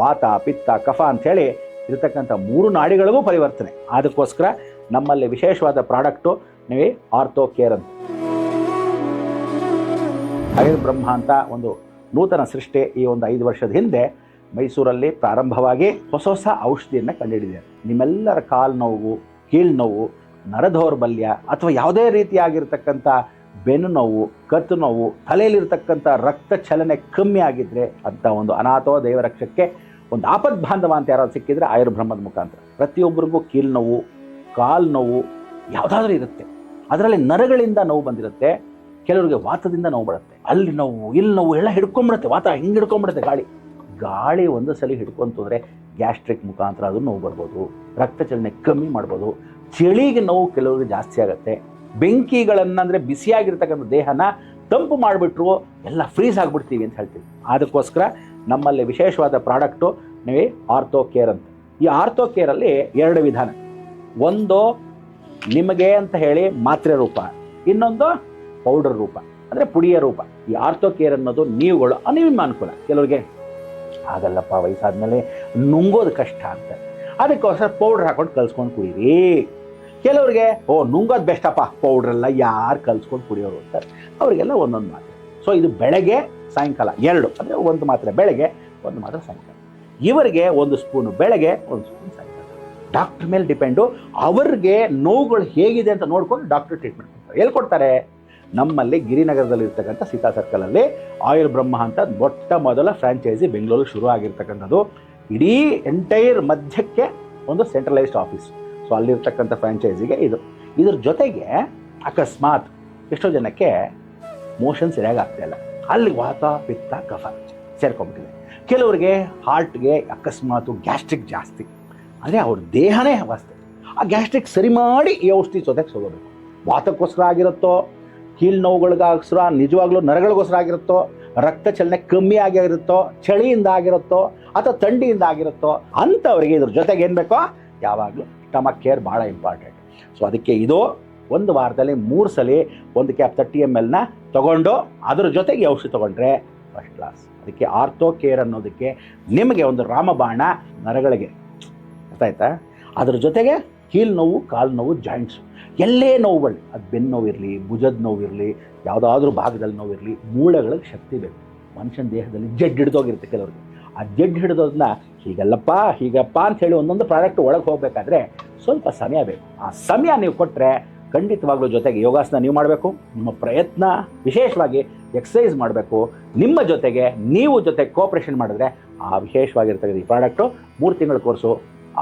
ವಾತ, ಪಿತ್ತ, ಕಫ ಅಂಥೇಳಿ ಇರತಕ್ಕಂಥ ಮೂರು ನಾಡಿಗಳಿಗೂ ಪರಿವರ್ತನೆ. ಅದಕ್ಕೋಸ್ಕರ ನಮ್ಮಲ್ಲಿ ವಿಶೇಷವಾದ ಪ್ರಾಡಕ್ಟು ನೀವು ಆರ್ಥೋ ಕೇರ್ ಅಂತ. ಬ್ರಹ್ಮ ಅಂತ ಒಂದು ನೂತನ ಸೃಷ್ಟಿ ಈ ಒಂದು ಐದು ವರ್ಷದ ಹಿಂದೆ ಮೈಸೂರಲ್ಲಿ ಪ್ರಾರಂಭವಾಗಿ ಹೊಸ ಹೊಸ ಔಷಧಿಯನ್ನು ಕಂಡುಹಿಡಿದೆ ನಿಮ್ಮೆಲ್ಲರ ಕಾಲು ನೋವು, ಕೀಳು ನೋವು, ನರದೌರ್ಬಲ್ಯ ಅಥವಾ ಯಾವುದೇ ರೀತಿಯಾಗಿರ್ತಕ್ಕಂಥ ಬೆನ್ನು ನೋವು, ಕತ್ತು ನೋವು, ತಲೆಯಲ್ಲಿರ್ತಕ್ಕಂಥ ರಕ್ತ ಚಲನೆ ಕಮ್ಮಿ ಆಗಿದ್ದರೆ ಅಂತ ಒಂದು ಅನಾಥೋ ದೇವರಕ್ಷಕ್ಕೆ ಒಂದು ಆಪದ್ ಬಾಂಧವ ಅಂತ ಯಾರಾದ್ರು ಸಿಕ್ಕಿದ್ರೆ ಆಯುರ್ಬ್ರಹ್ಮದ ಮುಖಾಂತರ. ಪ್ರತಿಯೊಬ್ಬರಿಗೂ ಕೀಲು ನೋವು, ಕಾಲು ನೋವು ಯಾವುದಾದ್ರೂ ಇರುತ್ತೆ. ಅದರಲ್ಲಿ ನರಗಳಿಂದ ನೋವು ಬಂದಿರುತ್ತೆ, ಕೆಲವರಿಗೆ ವಾತದಿಂದ ನೋವು ಬರುತ್ತೆ. ಅಲ್ಲಿ ನೋವು, ಇಲ್ಲಿ ನೋವು ಎಲ್ಲ ಹಿಡ್ಕೊಂಬಿಡುತ್ತೆ, ವಾತ ಹಿಂಗೆ ಹಿಡ್ಕೊಂಬಿಡುತ್ತೆ ಗಾಳಿ. ಗಾಳಿ ಒಂದು ಸಲ ಹಿಡ್ಕೊಂತಂದ್ರೆ ಗ್ಯಾಸ್ಟ್ರಿಕ್ ಮುಖಾಂತರ ಅದು ನೋವು ಬರ್ಬೋದು, ರಕ್ತ ಚಲನೆ ಕಮ್ಮಿ ಮಾಡ್ಬೋದು, ಚಳಿಗೆ ನೋವು ಕೆಲವರಿಗೆ ಜಾಸ್ತಿ ಆಗುತ್ತೆ. ಬೆಂಕಿಗಳನ್ನು ಅಂದರೆ ಬಿಸಿಯಾಗಿರ್ತಕ್ಕಂಥ ದೇಹನ ತಂಪು ಮಾಡಿಬಿಟ್ರು, ಎಲ್ಲ ಫ್ರೀಸ್ ಆಗಿಬಿಡ್ತೀವಿ ಅಂತ ಹೇಳ್ತೀವಿ. ಅದಕ್ಕೋಸ್ಕರ ನಮ್ಮಲ್ಲಿ ವಿಶೇಷವಾದ ಪ್ರಾಡಕ್ಟು ನೀವೇ ಆರ್ಥೋ ಕೇರ್ ಅಂತ. ಈ ಆರ್ಥೋ ಕೇರಲ್ಲಿ ಎರಡು ವಿಧಾನ. ಒಂದು ನಿಮಗೆ ಅಂತ ಹೇಳಿ ಮಾತ್ರೆ ರೂಪ, ಇನ್ನೊಂದು ಪೌಡರ್ ರೂಪ, ಅಂದರೆ ಪುಡಿಯ ರೂಪ. ಈ ಆರ್ಥೋ ಕೇರ್ ಅನ್ನೋದು ನೀವುಗಳು ನಿಮ್ಮ ಅನುಕೂಲ ಕೆಲವರಿಗೆ ಆಗಲ್ಲಪ್ಪ ವಯಸ್ಸಾದ್ಮೇಲೆ ನುಂಗೋದು ಕಷ್ಟ ಅಂತ. ಅದಕ್ಕೋಸ್ಕರ ಪೌಡ್ರ್ ಹಾಕೊಂಡು ಕಲ್ಸ್ಕೊಂಡು ಕುಡೀರಿ. ಕೆಲವರಿಗೆ, ಓ, ನುಂಗೋದು ಬೆಸ್ಟಪ್ಪ ಪೌಡ್ರೆಲ್ಲ ಯಾರು ಕಲ್ಸ್ಕೊಂಡು ಕುಡಿಯೋರು? ಅಂತಾರೆ ಅವರಿಗೆಲ್ಲ ಒಂದೊಂದು ಮಾತ್ರೆ ಸೊ ಇದು ಬೆಳಗ್ಗೆ, ಸಾಯಂಕಾಲ, ಎರಡು. ಅಂದರೆ ಒಂದು ಮಾತ್ರೆ, ಬೆಳಗ್ಗೆ, ಒಂದು ಮಾತ್ರೆ, ಸಾಯಂಕಾಲ. ಇವರಿಗೆ ಒಂದು ಸ್ಪೂನು ಬೆಳಗ್ಗೆ, ಒಂದು ಸ್ಪೂನ್ ಸಾಯಂಕಾಲ. ಡಾಕ್ಟ್ರ್ ಮೇಲೆ ಡಿಪೆಂಡು ಅವ್ರಿಗೆ ನೋವುಗಳು ಹೇಗಿದೆ ಅಂತ ನೋಡ್ಕೊಂಡು ಡಾಕ್ಟ್ರ್ ಟ್ರೀಟ್ಮೆಂಟ್ ಕೊಡ್ತಾರೆ. ಎಲ್ಲಿ ಕೊಡ್ತಾರೆ? ನಮ್ಮಲ್ಲಿ ಗಿರಿನಗರದಲ್ಲಿ ಇರ್ತಕ್ಕಂಥ ಸೀತಾ ಸರ್ಕಲಲ್ಲಿ ಆಯುರ್ ಬ್ರಹ್ಮ ಅಂತ ಮೊಟ್ಟ ಮೊದಲ ಫ್ರಾಂಚೈಸಿ ಬೆಂಗಳೂರು ಶುರು ಆಗಿರ್ತಕ್ಕಂಥದ್ದು ಇಡೀ ಎಂಟೈರ್ ಮಧ್ಯಕ್ಕೆ ಒಂದು ಸೆಂಟ್ರಲೈಸ್ಡ್ ಆಫೀಸ್ ಸೊ ಅಲ್ಲಿರ್ತಕ್ಕಂಥ ಫ್ರ್ಯಾಂಚೈಸಿಗೆ ಇದು. ಇದ್ರ ಜೊತೆಗೆ ಅಕಸ್ಮಾತ್ ಎಷ್ಟೋ ಜನಕ್ಕೆ ಮೋಷನ್ ಸರಿಯಾಗಿ ಆಗ್ತಾಯಿಲ್ಲ ಅಲ್ಲಿ ವಾತ, ಪಿತ್ತ, ಕಫ ಸೇರ್ಕೊಂಡ್ಬಿಟ್ಟಿದೆ. ಕೆಲವರಿಗೆ ಹಾರ್ಟ್ಗೆ ಅಕಸ್ಮಾತು ಗ್ಯಾಸ್ಟ್ರಿಕ್ ಜಾಸ್ತಿ. ಅಂದರೆ ಅವ್ರ ದೇಹನೇ ಅವಸ್ಥೆ. ಆ ಗ್ಯಾಸ್ಟ್ರಿಕ್ ಸರಿ ಮಾಡಿ ಈ ಔಷಧಿ ಜೊತೆಗೆ ತಗೋಬೇಕು. ವಾತಕ್ಕೋಸ್ಕರ ಆಗಿರುತ್ತೋ ಕೀಲ್ ನೋವುಗಳಿಗೋಸ್ಕರ, ನಿಜವಾಗ್ಲೂ ನರಗಳಿಗೋಸ್ಕರ ಆಗಿರುತ್ತೋ, ರಕ್ತ ಚಲನೆ ಕಮ್ಮಿ ಆಗಿರುತ್ತೋ, ಚಳಿಯಿಂದ ಆಗಿರುತ್ತೋ, ಅಥವಾ ಥಂಡಿಯಿಂದ ಆಗಿರುತ್ತೋ, ಅಂಥವ್ರಿಗೆ ಇದ್ರ ಜೊತೆಗೆ ಏನು ಬೇಕೋ, ಯಾವಾಗಲೂ ಸ್ಟಮಕ್ ಕೇರ್ ಭಾಳ ಇಂಪಾರ್ಟೆಂಟ್. ಸೊ ಅದಕ್ಕೆ ಇದು ಒಂದು ವಾರದಲ್ಲಿ ಮೂರು ಸಲ ಒಂದು ಕ್ಯಾಪ್ ತರ್ಟಿ ಎಂ ಎಲ್ನ ತೊಗೊಂಡು ಅದ್ರ ಜೊತೆಗೆ ಔಷಧಿ ತೊಗೊಂಡ್ರೆ ಫಸ್ಟ್ ಕ್ಲಾಸ್ ಅದಕ್ಕೆ ಆರ್ಥೋ ಕೇರ್ ಅನ್ನೋದಕ್ಕೆ ನಿಮಗೆ ಒಂದು ರಾಮಬಾಣ ನರಗಳಿಗೆ. ಆಯ್ತಾ ಅದ್ರ ಜೊತೆಗೆ ಕೀಲು ನೋವು, ಕಾಲು ನೋವು, ಜಾಯಿಂಟ್ಸು. ಎಲ್ಲೇ ನೋವುಗಳು. ಅದು ಬೆನ್ನು ನೋವಿರಲಿ ಭುಜದ ನೋವಿರಲಿ ಯಾವುದಾದ್ರೂ ಭಾಗದಲ್ಲಿ ನೋವಿರಲಿ ಮೂಳೆಗಳಿಗೆ ಶಕ್ತಿ ಬೇಕು. ಮನುಷ್ಯನ ದೇಹದಲ್ಲಿ ಜಡ್ ಹಿಡ್ದೋಗಿರುತ್ತೆ ಕೆಲವ್ರಿಗೆ. ಆ ಜಡ್ ಹಿಡಿದೋದನ್ನ ಹೀಗಲ್ಲಪ್ಪ, ಹೀಗಪ್ಪ ಅಂತ ಹೇಳಿ ಒಂದೊಂದು ಪ್ರಾಡಕ್ಟ್ ಒಳಗೆ ಹೋಗಬೇಕಾದ್ರೆ ಸ್ವಲ್ಪ ಸಮಯ ಬೇಕು. ಆ ಸಮಯ ನೀವು ಕೊಟ್ಟರೆ ಖಂಡಿತವಾಗ್ಲೂ ಜೊತೆಗೆ ಯೋಗಾಸನ ನೀವು ಮಾಡಬೇಕು, ನಿಮ್ಮ ಪ್ರಯತ್ನ ವಿಶೇಷವಾಗಿ ಎಕ್ಸಸೈಸ್ ಮಾಡಬೇಕು, ನಿಮ್ಮ ಜೊತೆಗೆ ನೀವು ಜೊತೆ ಕೋಪ್ರೇಷನ್ ಮಾಡಿದ್ರೆ ಆ ವಿಶೇಷವಾಗಿರ್ತಕ್ಕಂಥ ಈ ಪ್ರಾಡಕ್ಟು ಮೂರು ತಿಂಗಳ ಕೋರ್ಸು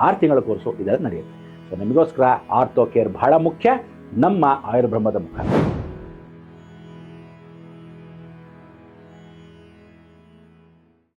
ಆರು ತಿಂಗಳ ಕೋರ್ಸು ಇದೆಲ್ಲ ನಡೆಯುತ್ತೆ. ಸೊ ನಿಮಗೋಸ್ಕರ ಆರ್ಥೋ ಕೇರ್ ಬಹಳ ಮುಖ್ಯ, ನಮ್ಮ ಆಯುರ್ಬ್ರಹ್ಮದ ಮುಖಾಂತರ.